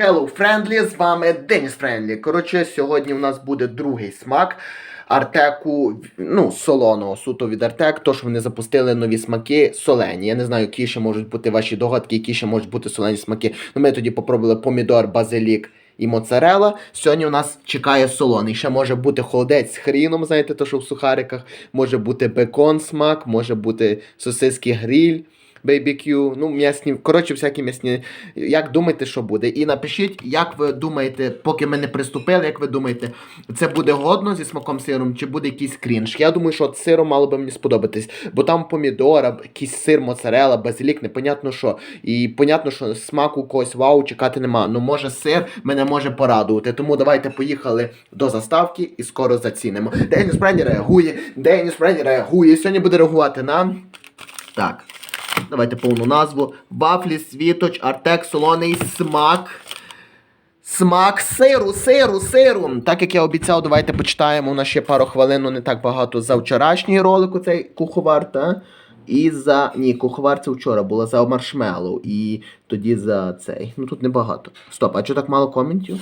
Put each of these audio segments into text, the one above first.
Hello Friendly, з вами Деніс Френдлі. Коротше, сьогодні у нас буде другий смак Артеку, ну, солоного, суто від Артек, тож вони запустили нові смаки солені. Я не знаю, які ще можуть бути ваші догадки, які ще можуть бути солені смаки. Ну, ми тоді попробували помідор, базилік і моцарела. Сьогодні у нас чекає солоний. Ще може бути холодець з хріном, знаєте, то що в сухариках, може бути бекон смак, може бути сосиски гриль. BBQ, ну, м'ясні, коротше, всякі м'ясні. Як думаєте, що буде? І напишіть, як ви думаєте, поки ми не приступили, як ви думаєте, це буде годно зі смаком сиром, чи буде якийсь крінж? Я думаю, що от сиром мало би мені сподобатись, бо там помідора, якийсь сир, моцарела, базилік, непонятно що. І понятно, що смаку когось вау чекати нема. Ну, може, сир мене може порадувати. Тому давайте поїхали до заставки і скоро зацінимо. Деніс Френді реагує, Деніс Френді реагує. Сьогодні буде реагувати на. Так. Давайте повну назву. Вафлі, світоч, артек, солоний смак. Смак сиру, сиру, сиру. Так як я обіцяв, давайте почитаємо. У нас ще пару хвилин, ну не так багато за вчорашній ролик, оцей куховар, та? І за. Ні, куховар це вчора було за маршмеллоу. І тоді за цей. Ну тут небагато. Стоп, а чого так мало коментів?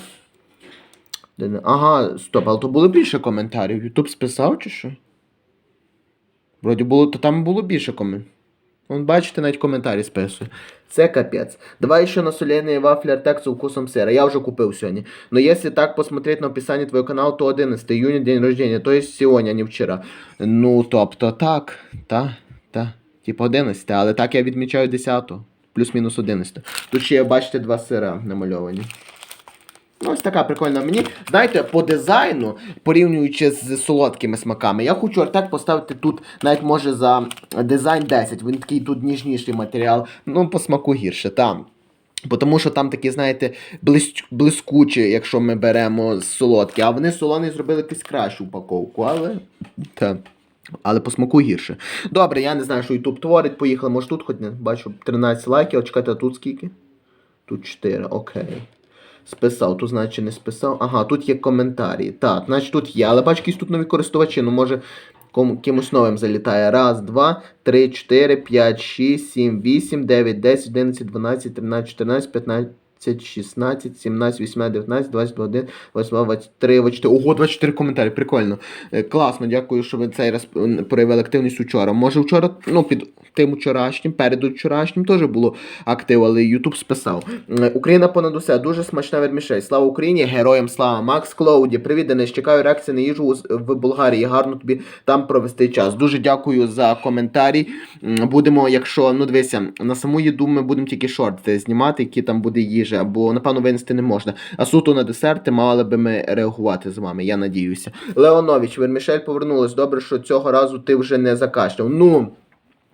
Ага, стоп, але то було більше коментарів. Ютуб списав чи що? Вроді було, то там було більше коментарів. Вон, бачите, навіть коментарі списує. Це капець. Давай еще на соленые вафли Артек со вкусом сыра. Я уже купил сегодня. Но если так посмотреть на описание твоего канала, то 11 июня день рождения. То есть сегодня, а не вчора. Ну, тобто так. Та, та. Типа 11, але так я відмічаю 10. Плюс-мінус 11. Тут ще бачите, два сира намальовані. Ну, ось така прикольна. Мені, знаєте, по дизайну, порівнюючи з солодкими смаками, я хочу Артек поставити тут, навіть може за дизайн 10. Він такий тут ніжніший матеріал. Ну, по смаку гірше, там. Тому що там такі, знаєте, блискучі, якщо ми беремо солодкі. А вони солоний зробили якусь кращу упаковку, але. Та. Але по смаку гірше. Добре, я не знаю, що YouTube творить. Поїхали, може тут хоч не бачу 13 лайків, а чекайте, а тут скільки? Тут 4, окей. Списав, тут, значить, не списав. Ага, тут є коментарі. Так, значить тут є. Але бач, якісь тут нові користувачі. Ну, може, кому, кимось новим залітає. Раз, два, три, чотири, п'ять, шість, сім, вісім, дев'ять, десять, одинадцять, дванадцять, тринадцять, чотирнадцять, п'ятнадцять. 16, 17, 18, 19, 21, 22, 23, 24. Ого, 24 коментарі, прикольно. Е, Класно, дякую, що ви цей раз проявили активність вчора. Може вчора, ну, під тим вчорашнім, перед вчорашнім теж було актив, але Ютуб списав. Е, Україна понад усе, дуже смачна вермішель. Слава Україні, героям слава. Макс Клоуді, привіт, Денис, чекаю реакції на їжу в Болгарії. Гарно тобі там провести час. Дуже дякую за коментарі. Будемо, якщо, ну дивися, на саму їду ми будемо тільки шорти знімати, які там буде їжа, бо напевно винести не можна. А суто на десерти мали би ми реагувати з вами, я надіюся. Леонович, Вермішель повернулась. Добре, що цього разу ти вже не закашляв. Ну.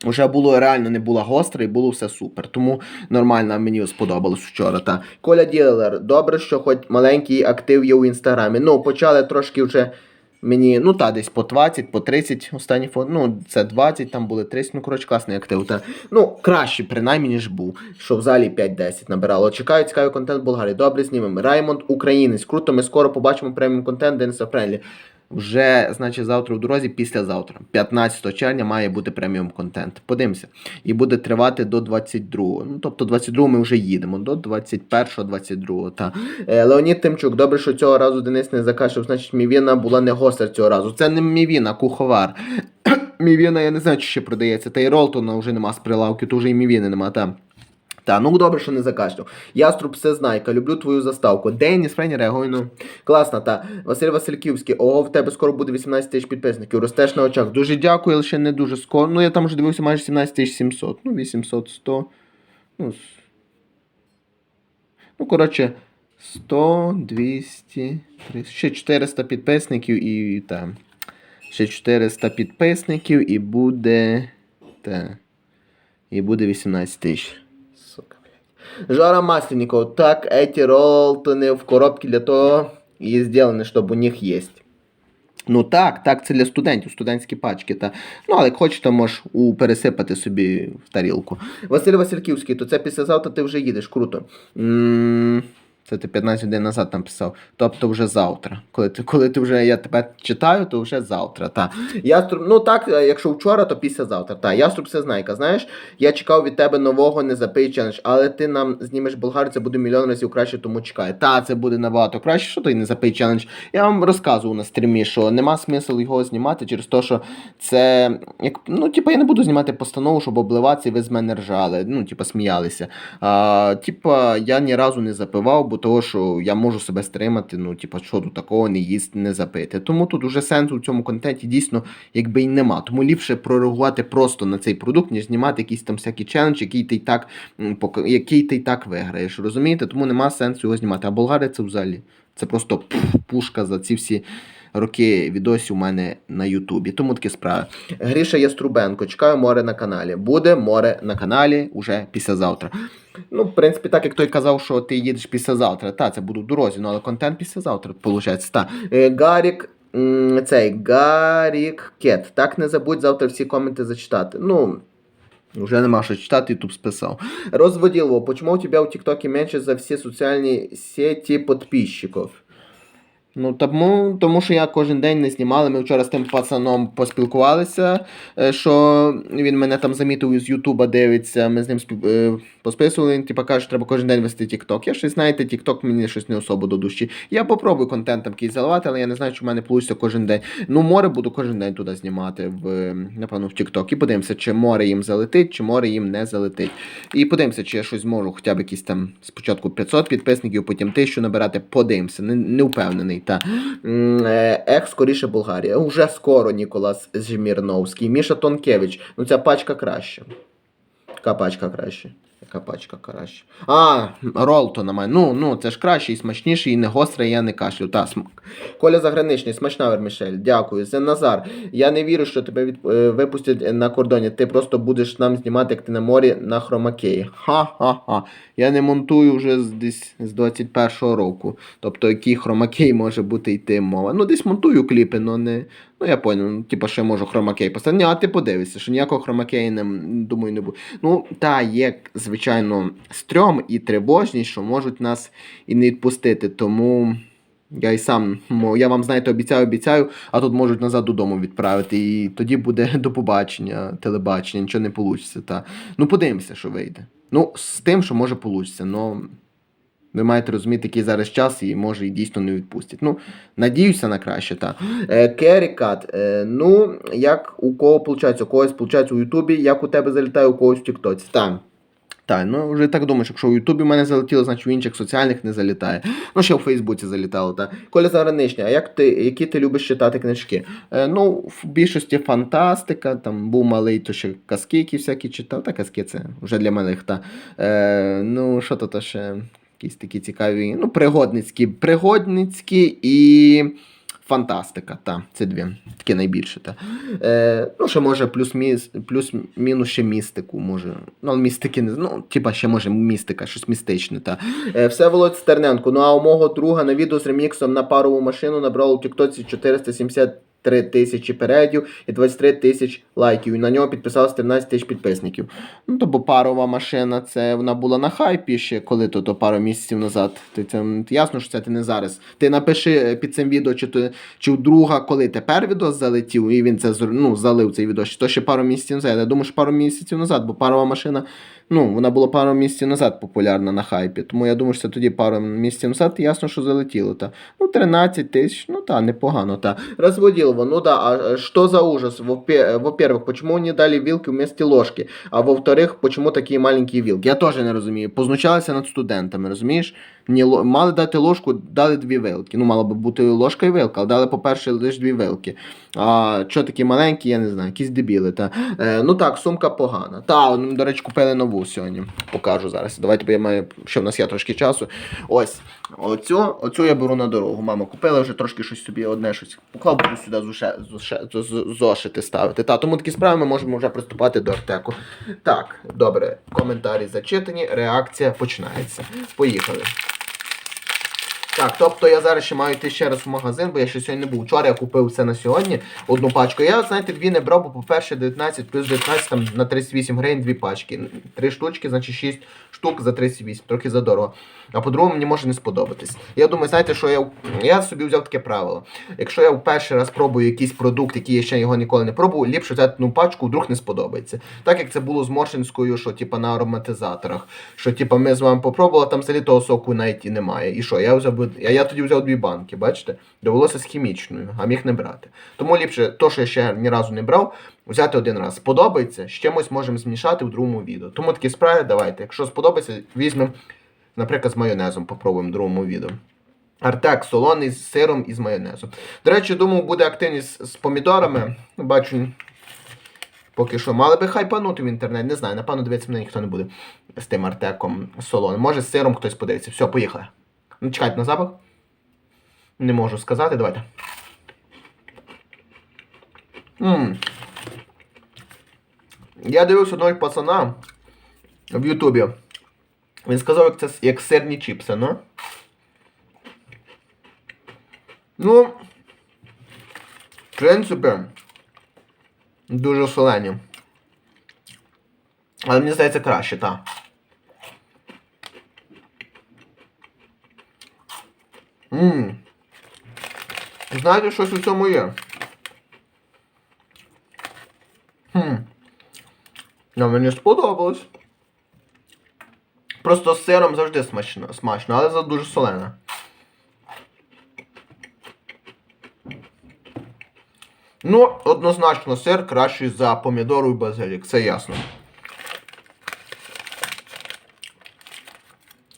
Вже було реально не було гостре і було все супер. Тому нормально мені сподобалось вчора. Та. Коля Ділер, добре, що хоч маленький актив є у інстаграмі. Ну, почали трошки вже мені, ну та десь по 20, по 30 останні фото. Ну, це 20, там були 30, ну коротше, класний актив. Та. Ну, краще, принаймні, ніж був. Що в залі 5-10 набирало. Чекаю цікавий контент в Болгарії. Добре, знімемо. Раймонд Українець. Круто, ми скоро побачимо преміум контент Дениса Френлі. Вже, значить, завтра в дорозі, післязавтра. 15 червня має бути преміум контент. Подивимося. І буде тривати до 22-го. Ну, тобто 22-го ми вже їдемо, до 21-го, 22-го. Та. Е, Леонід Тимчук, добре, що цього разу Денис не закашив, значить, мівіна була не гостер цього разу. Це не мівіна, куховар. мівіна, я не знаю, чи ще продається. Та й Ролтона вже нема з прилавки, то вже і мівіни нема, та. Та, ну добре, що не закашляв. Яструб Всезнайка, люблю твою заставку. Деніс Френі реагує, ну. Класна, та. Василь Васильківський, ого, в тебе скоро буде 18 тисяч підписників. Ростеш на очах. Дуже дякую, але ще не дуже скоро. Ну, я там вже дивився майже 17 тисяч 700. Ну, 800, 100. Ну, ну коротше, 100, 200, 300, ще 400 підписників і там. Ще 400 підписників і буде. Та. І буде 18 тисяч. Сука, блядь. Жора Масленников. Так, эти ролтоны в коробке для того и сделаны, чтобы у них есть. Ну так, так, це для студентів, студентські пачки. Та. Ну, але як хочете, можеш у, пересипати собі в тарілку. Василь Васильківський, то це післязавтра ти вже їдеш, круто. м це ти 15 годин назад написав. Тобто вже завтра. Коли ти, коли ти вже я тебе читаю, то вже завтра. Та. Яструб, ну так, е, якщо вчора, то післязавтра. Та. Яструб Всезнайка. Знаєш, я чекав від тебе нового не запий челендж, але ти нам знімеш Болгарію, це буде мільйон разів краще, тому чекай. Та, це буде набагато краще, що той не запий челендж. Я вам розказував на стрімі, що нема смислу його знімати через те, що це. Як, ну, типа, я не буду знімати постанову, щоб обливатися, і ви з мене ржали. Ну, типа, сміялися. А, типа, я ні разу не запивав, бо того, що я можу себе стримати, ну, типа, що тут такого не їсти, не запити. Тому тут уже сенсу в цьому контенті дійсно якби й нема. Тому ліпше прореагувати просто на цей продукт, ніж знімати якийсь там всякий челендж, який ти й так, який ти й так виграєш. Розумієте? Тому нема сенсу його знімати. А Болгарія це взагалі. Це просто пушка за ці всі роки відосів у мене на Ютубі. Тому такі справи. Гріша Яструбенко, чекаю море на каналі. Буде море на каналі уже післязавтра. Ну, в принципі, так як той казав, що ти їдеш післязавтра. Та, це буду в дорозі, ну але контент післязавтра, виходить. Та. Е, Гарік. Цей Гарік Кет. Так не забудь завтра всі коменти зачитати. Ну, уже нема що читати, Ютуб списав. Розводилово, почему у тебя у ТикТоке менше за всі соціальні сеті подписчиков? Ну, тому, тому що я кожен день не знімали. Ми вчора з тим пацаном поспілкувалися, е, що він мене там замітив з Ютуба дивиться. Ми з ним спів- е, посписували. Він типа каже, що треба кожен день вести TikTok. Я щось, знаєте, TikTok мені щось не особо до душі. Я попробую контент там якийсь заливати, але я не знаю, чи в мене вийде кожен день. Ну, море буду кожен день туди знімати, в, напевно, в TikTok. І подивимося, чи море їм залетить, чи море їм не залетить. І подивимося, чи я щось зможу, хоча б якісь там спочатку 500 підписників, потім 1000 набирати. Подивимося, не, не впевнений. Та. Е, Ех, скоріше Болгарія. Уже скоро Ніколас Жмірновський. Міша Тонкевич. Ну ця пачка краще. Така пачка краще? Яка пачка краще? А, рол-то на мене. Ну, ну, це ж краще і смачніше, і не гостре, і я не кашлю. Та, см... Коля Заграничний, смачна вермішель. Дякую. Зе Назар. Я не вірю, що тебе від... е, випустять на кордоні. Ти просто будеш нам знімати, як ти на морі на хромакеї. Ха-ха-ха. Я не монтую вже з десь з 21-го року. Тобто, який хромакей може бути йти мова. Ну, десь монтую кліпи, але не. Ну, я понял, ну, типа, ще можу хромакей поставити. Ні, а ти подивишся, що ніякого хромакея не думаю, не буде. Ну, та, є, звичайно, стрьом і тривожність, що можуть нас і не відпустити. Тому я й сам, я вам, знаєте, обіцяю, обіцяю, а тут можуть назад додому відправити. І тоді буде до побачення, телебачення, нічого не вийде. Та. Ну, подивимося, що вийде. Ну, з тим, що може вийде. Ну, ви маєте розуміти, який зараз час, і може і дійсно не відпустять. Ну, надіюся на краще, так. Е, Керікат, е, ну, як у кого виходить, у когось виходить у Ютубі, як у тебе залітає, у когось в Тіктоці. Так. Так, ну вже так думаєш, якщо у Ютубі в мене залетіло, значить в інших соціальних не залітає. Ну, ще у Фейсбуці залітало, так. Коля Заграничний, а як ти, які ти любиш читати книжки? Е, ну, в більшості фантастика, там був малий, то ще казки які всякі читав. Та казки це вже для малих, та. Е, ну, що то ще якісь такі цікаві, ну, пригодницькі, пригодницькі і фантастика, та, це дві, таке найбільше. Та. Е, ну, ще може плюс-мінус плюс, мінус ще містику, може. Ну, містики не ну, типа ще може містика, щось містичне. Та. Е, все Володь Стерненко. Ну а у мого друга на відео з реміксом на парову машину набрало у Тіктоці 473 тисячі переглядів і 23 тисяч лайків. І на нього підписалось 13 тисяч підписників. Ну, то бо парова машина, це вона була на хайпі ще коли то, то пару місяців назад. Ти це ясно, що це ти не зараз. Ти напиши е, під цим відео, чи то чи у друга, коли тепер відос залетів, і він це ну, залив цей чи то ще пару місяців назад. Я думаю, що пару місяців назад, бо парова машина Ну, вона була пару місяців назад популярна на хайпі. Тому я думаю, що це тоді пару місяців назад, ясно, що залетіло. Та. Ну, 13 тисяч, ну так, непогано. Та. Разводилово, ну да, а э, что за ужас? Во-пе- Во-первых, почему не дали вилки вместо ложки? А во-вторых, почему такі маленькі вилки? Я теж не розумію. Познущалися над студентами, розумієш? Ні, ло- мали дати ложку, дали дві вилки. Ну, мала би бути ложка і вилка, але дали, по-перше, лише дві вилки. А що такі маленькі, я не знаю, якісь дебіли. Та. Е, ну так, сумка погана. Та, ну, до речі, купили нову сьогодні. Покажу зараз. Давайте, бо я маю, що в нас є трошки часу. Ось. Оцю, оцю я беру на дорогу. Мама купила вже трошки щось собі одне щось. Поклав буду сюди зуше, зуше, зошити ставити. Та, тому такі справи ми можемо вже приступати до артеку. Так, добре, коментарі зачитані, реакція починається. Поїхали. Так, тобто я зараз ще маю йти ще раз в магазин, бо я ще сьогодні не був. Вчора я купив все на сьогодні, одну пачку. Я, знаєте, дві не брав, бо по-перше, 19 плюс 19 там на 38 гривень дві пачки. Три штучки, значить 6 штук за 38, трохи задорого. А по-другому мені може не сподобатись. Я думаю, знаєте, що я, я собі взяв таке правило. Якщо я в перший раз пробую якийсь продукт, який я ще його ніколи не пробував, ліпше взяти одну пачку, вдруг не сподобається. Так як це було з Моршинською, що типа на ароматизаторах. Що типа ми з вами попробували, там взагалі того соку навіть і немає. І що? Я взяв би- я, тоді взяв дві банки, бачите? Довелося з хімічною, а міг не брати. Тому ліпше, то, що я ще ні разу не брав, взяти один раз. Сподобається, з чимось можемо змішати в другому відео. Тому такі справи, давайте. Якщо сподобається, візьмемо, наприклад, з майонезом, попробуємо в другому відео. Артек солоний з сиром і з майонезом. До речі, думав, буде активність з помідорами. Бачу, поки що. Мали би хайпанути в інтернет. Не знаю, напевно, дивитися мене ніхто не буде з тим артеком солоним. Може, з сиром хтось подивиться. Все, поїхали. Ну, чекайте на запах. Не можу сказати, давайте. Ммм. Я дивився одного пацана в Ютубі. Він сказав, як це як сирні чіпси, ну. Ну, в принципі, дуже солені. Але мені здається краще, так. Ммм. Знаєте, щось у цьому є? Хм. Ну, мені сподобалось. Просто з сиром завжди смачно, смачно але за дуже солене. Ну, однозначно, сир кращий за помідору і базилік, це ясно.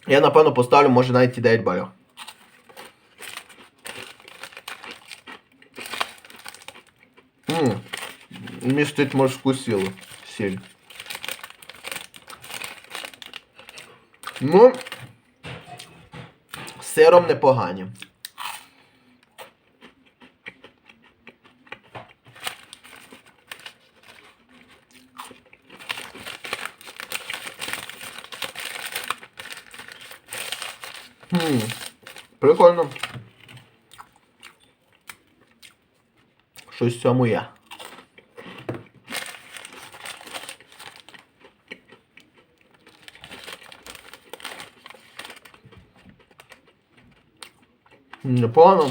Я напевно поставлю, може навіть і 9 балів. Ммм, містить морську сілу. Сіль. Ну, з сиром непогані. Хм, прикольно. Щось в цьому є. Непогано.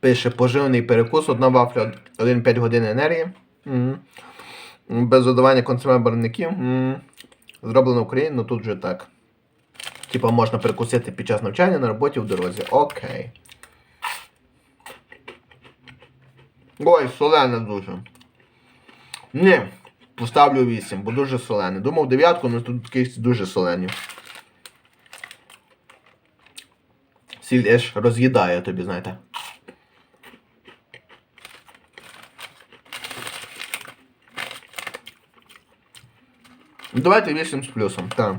Пише поживний перекус, одна вафля 1-5 годин енергії. Мгм. Без додавання консервних барвників. Мгм. Зроблено в Україні, ну тут вже так. Типа можна перекусити під час навчання на роботі в дорозі. Окей. Ой, солене дуже. Ні, поставлю 8, бо дуже солене. Думав дев'ятку, але тут якісь дуже солені. Сіль аж роз'їдає тобі, знаєте. Давайте 8 з плюсом, так.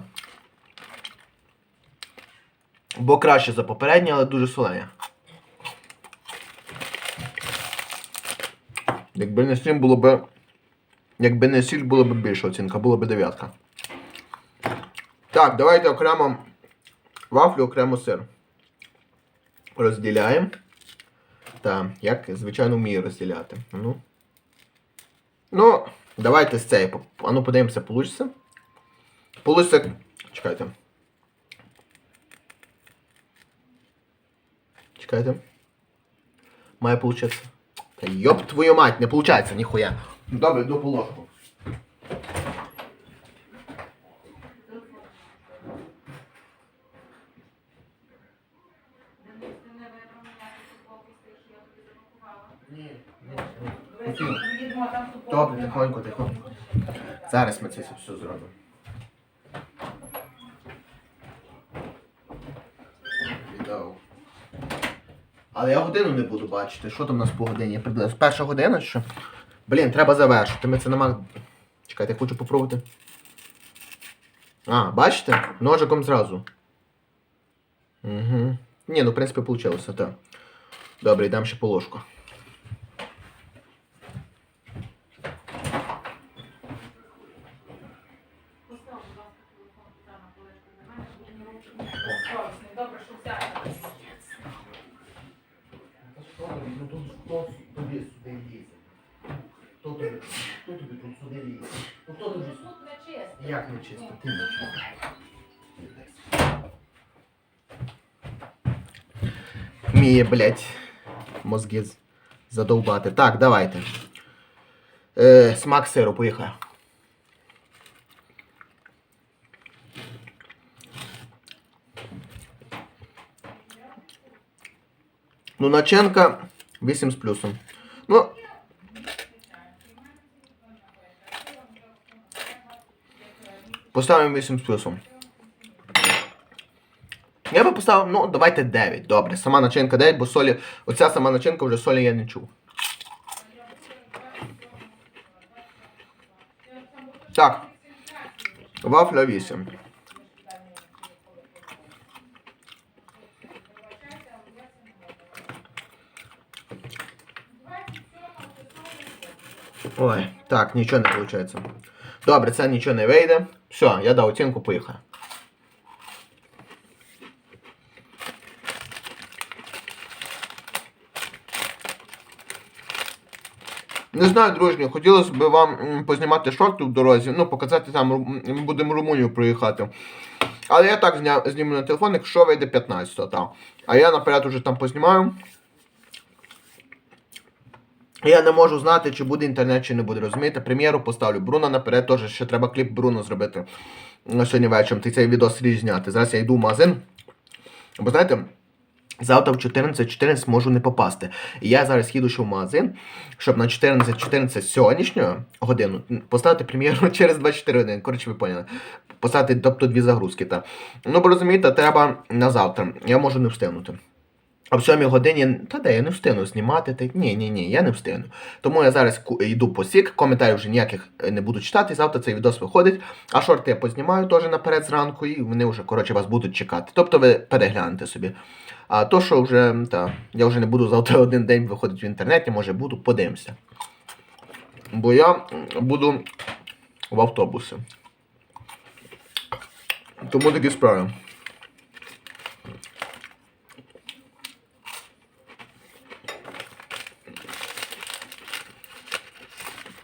Бо краще за попереднє, але дуже солені. Якби не сіль було б. Якби не сіль, було б більша оцінка, було б дев'ятка. Так, давайте окремо вафлю, окремо сир. Розділяємо. Так, як звичайно вмію розділяти. Ну, ну давайте з цієї. А ну подивимося, получиться. Получиться. Чекайте. Чекайте. Має получитися. Та йоп твою мать, не получається, ніхуя. Добре, ложку. Ні. Добре, тихонько, тихонько. Зараз ми це все зробимо. Віддав. Але я годину не буду бачити. Що там у нас по годині? Приблизно. Перша година що? Блін, треба завершити. Ми це нема. Чекайте, я хочу попробувати. А, бачите? Ножиком зразу. Угу. Ні, ну в принципі вийшло, так. Добре, йдемо ще по ложку. Вміє, блядь, мозги задовбати. Так, давайте. Е, смак сиру, поїхали. Ну, начинка 8 з плюсом. Ну. Поставимо 8 з плюсом. Я би поставив, ну, давайте 9. Добре. Сама начинка 9, бо солі. Оця сама начинка вже солі я не чув. Так. Вафля 8. Ой, так, нічого не виходить. Добре, це нічого не вийде. Все, я дав оцінку, поїхав. Не знаю, дружні, хотілося б вам познімати шорти в дорозі, ну, показати там, ми будемо Румунію проїхати. Але я так зня... зніму на телефон, якщо вийде 15 так. А я наперед уже там познімаю. Я не можу знати, чи буде інтернет, чи не буде. Розумієте? Прем'єру поставлю. Бруно наперед теж ще треба кліп Бруно зробити сьогодні вечором. Ти цей відос річ зняти. Зараз я йду в магазин. Бо знаєте, завтра в 14.14 можу не попасти. Я зараз їду ще в магазин, щоб на 14.14 сьогоднішнього годину поставити прем'єру через 24 години. Коротше, ви поняли. Поставити, тобто дві загрузки. Та. Ну, бо розумієте, треба на завтра. Я можу не встигнути. А в 7 годині, та де я не встигну знімати. Та... Ні, ні, ні, я не встигну. Тому я зараз йду по сік, коментарів вже ніяких е, не буду читати. Завтра цей відос виходить. А шорти я познімаю теж наперед зранку, і вони вже, коротше, вас будуть чекати. Тобто ви переглянете собі. А то, що вже, та, я вже не буду завтра один день виходити в інтернеті, може буду, подивимося. Бо я буду в автобусі. Тому такі справи.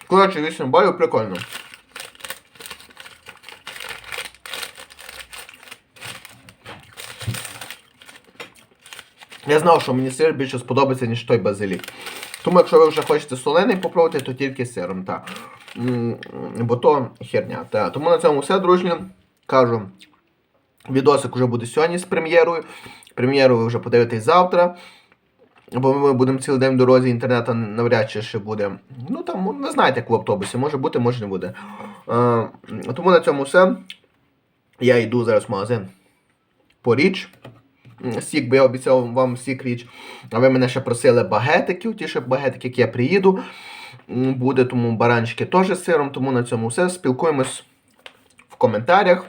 Коротше, 8 балів прикольно. Я знав, що мені сир більше сподобається, ніж той базилік. Тому, якщо ви вже хочете солений попробувати, то тільки сиром, так. Бо то херня. Та. Тому на цьому все, дружні. Кажу, відосик вже буде сьогодні з прем'єрою. Прем'єру ви вже подивитесь завтра. Бо ми будемо цілий день в дорозі, інтернету навряд чи ще буде. Ну там, не знаєте, як в автобусі, може бути, може не буде. Е, тому на цьому все. Я йду зараз в магазин по річ. Сік, бо я обіцяв вам сік річ. А ви мене ще просили багетиків, ті ще багетики, які я приїду. Буде тому баранчики теж з сиром, тому на цьому все. Спілкуємось в коментарях.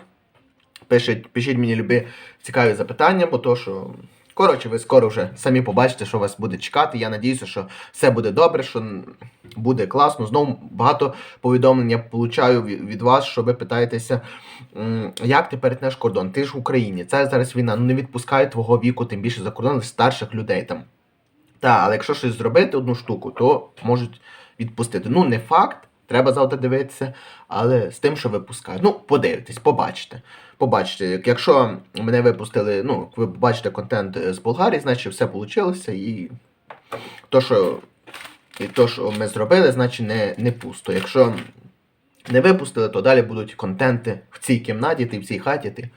Пишіть, пишіть мені любі цікаві запитання, бо то, що. Коротше, ви скоро вже самі побачите, що вас буде чекати. Я надіюся, що все буде добре, що буде класно. Знову багато повідомлень я получаю від вас, що ви питаєтеся, як ти перетнеш кордон? Ти ж в Україні, це зараз війна, ну не відпускає твого віку, тим більше за кордон старших людей там. Так, але якщо щось зробити одну штуку, то можуть відпустити. Ну, не факт, треба завтра дивитися, але з тим, що випускають. Ну, подивитесь, побачите. Побачите, якщо мене випустили, ну, ви бачите контент з Болгарії, значить все вийшло. І то, що, і то, що ми зробили, значить не, не пусто. Якщо не випустили, то далі будуть контенти в цій кімнаті, ти в цій хаті. Ти.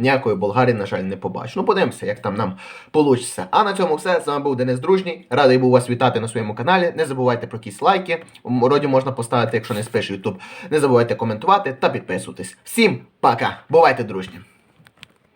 Ніякої Болгарії, на жаль, не побачу. Ну, подивимося, як там нам вийде. А на цьому все. З вами був Денис Дружній. Радий був вас вітати на своєму каналі. Не забувайте про якісь лайки. Роді можна поставити, якщо не спиш YouTube. Не забувайте коментувати та підписуватись. Всім пока! Бувайте дружні!